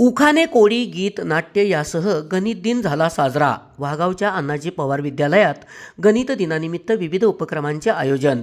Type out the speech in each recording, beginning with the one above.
उखाने कोळी गीत नाट्य यासह गणित दिन झाला साजरा. वाघावच्या अण्णाजी पवार विद्यालयात गणित दिनानिमित्त विविध उपक्रमांचे आयोजन.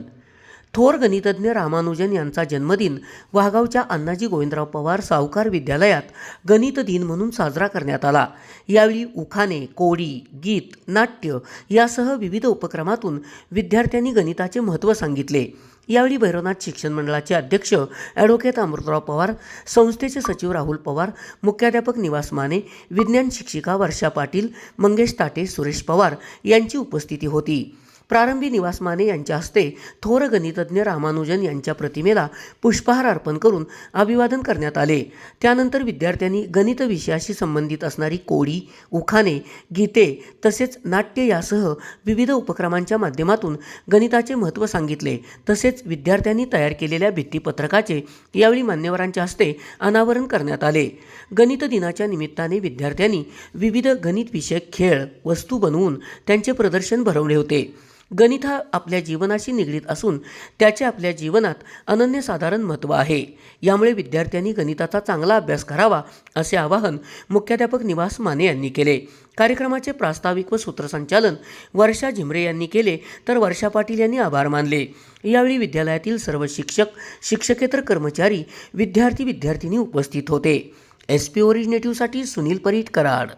थोर गणितज्ञ रामानुजन यांचा जन्मदिन वाघावच्या अण्णाजी गोविंदराव पवार सावकार विद्यालयात गणित दिन म्हणून साजरा करण्यात आला. यावेळी उखाणे कोळी गीत नाट्य यासह विविध उपक्रमातून विद्यार्थ्यांनी गणिताचे महत्त्व सांगितले. यावेळी भैरवनाथ शिक्षण मंडळाचे अध्यक्ष ॲडव्होकेट अमृतराव पवार संस्थेचे सचिव राहुल पवार मुख्याध्यापक निवास माने विज्ञान शिक्षिका वर्षा पाटील मंगेश ताटे सुरेश पवार यांची उपस्थिती होती. प्रारंभी निवास माने यांच्या हस्ते थोर गणितज्ञ रामानुजन यांच्या प्रतिमेला पुष्पहार अर्पण करून अभिवादन करण्यात आले. त्यानंतर विद्यार्थ्यांनी गणित विषयाशी संबंधित असणारी कोडी उखाणे गीते तसेच नाट्य यासह विविध उपक्रमांच्या माध्यमातून गणिताचे महत्त्व सांगितले. तसेच विद्यार्थ्यांनी तयार केलेल्या भित्तीपत्रकाचे यावेळी मान्यवरांच्या हस्ते अनावरण करण्यात आले. गणित दिनाच्या निमित्ताने विद्यार्थ्यांनी विविध गणित विषयक खेळ वस्तू बनवून त्यांचे प्रदर्शन भरवले होते. गणित हा आपल्या जीवनाशी निगडीत असून त्याचे आपल्या जीवनात अनन्यसाधारण महत्त्व आहे. यामुळे विद्यार्थ्यांनी गणिताचा चांगला अभ्यास करावा असे आवाहन मुख्याध्यापक निवास माने यांनी केले. कार्यक्रमाचे प्रास्ताविक व सूत्रसंचालन वर्षा झिमरे यांनी केले तर वर्षा पाटील यांनी आभार मानले. यावेळी विद्यालयातील सर्व शिक्षक शिक्षकेतर कर्मचारी विद्यार्थी विद्यार्थिनी उपस्थित होते. एस पी ओरिजिनेटिव्हसाठी सुनील परीट कराड.